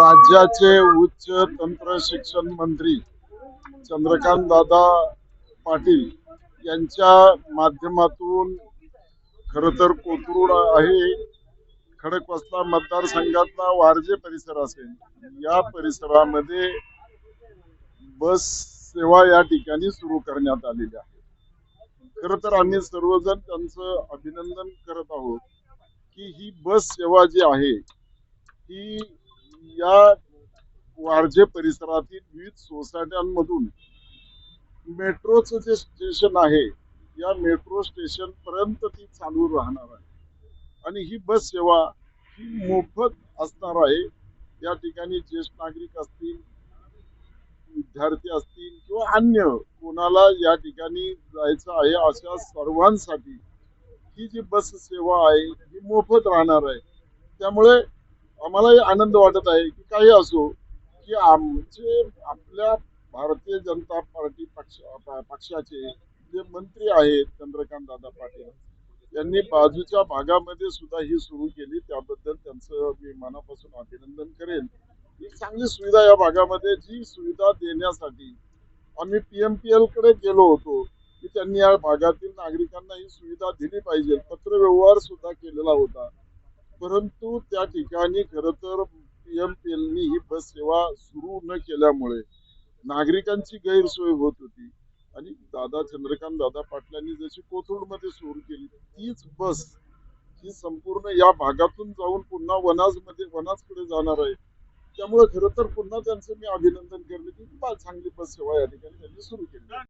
राज्याचे उच्च तंत्र शिक्षण मंत्री चंद्रकांत दादा पाटील यांच्या माध्यमातून खर तर कोथरूड आहे. खडकवासला मतदारसंघातला वारजे परिसर असेल. या परिसरामध्ये बस सेवा या ठिकाणी सुरू करण्यात आलेली आहे. खर तर आम्ही सर्वजण त्यांचं अभिनंदन करत आहोत की ही बस सेवा जी आहे ही या वारजे परिसरातील विविध सोसायट्यांमधून मेट्रोचं जे स्टेशन आहे या मेट्रो स्टेशन पर्यंत ती चालू राहणार आहे. आणि ही बस सेवा ही मोफत असणार आहे. या ठिकाणी ज्येष्ठ नागरिक असतील विद्यार्थी असतील किंवा अन्य कोणाला या ठिकाणी जायचं आहे अशा सर्वांसाठी ही जी बस सेवा आहे ही मोफत राहणार आहे. त्यामुळे आम्हालाही आनंद वाटत आहे की काही असो की आमचे आपल्या भारतीय जनता पार्टी पक्ष प- पक्षाचे जे मंत्री आहेत चंद्रकांत दादा पाटील यांनी बाजूच्या भागामध्ये सुद्धा ही सुरू केली. त्याबद्दल त्यांचं मी मनापासून अभिनंदन करेन. ही चांगली सुविधा या भागामध्ये जी सुविधा देण्यासाठी आम्ही पी एम पी कडे गेलो होतो की त्यांनी या भागातील नागरिकांना ही सुविधा दिली पाहिजे. पत्रव्यवहार सुद्धा केलेला होता. परंतु त्या ठिकाणी खर तर पीएमपीएलनी ही बस सेवा सुरू न केल्यामुळे नागरिकांची गैरसोय होत होती. आणि दादा चंद्रकांत दादा पाटलांनी जशी कोथरूडमध्ये सुरू केली तीच बस ही संपूर्ण या भागातून जाऊन पुन्हा वनाजमध्ये वनाजकडे जाणार आहे. त्यामुळे खरं तर पुन्हा त्यांचं मी अभिनंदन केलं की चांगली बस सेवा या ठिकाणी त्यांनी सुरू केली.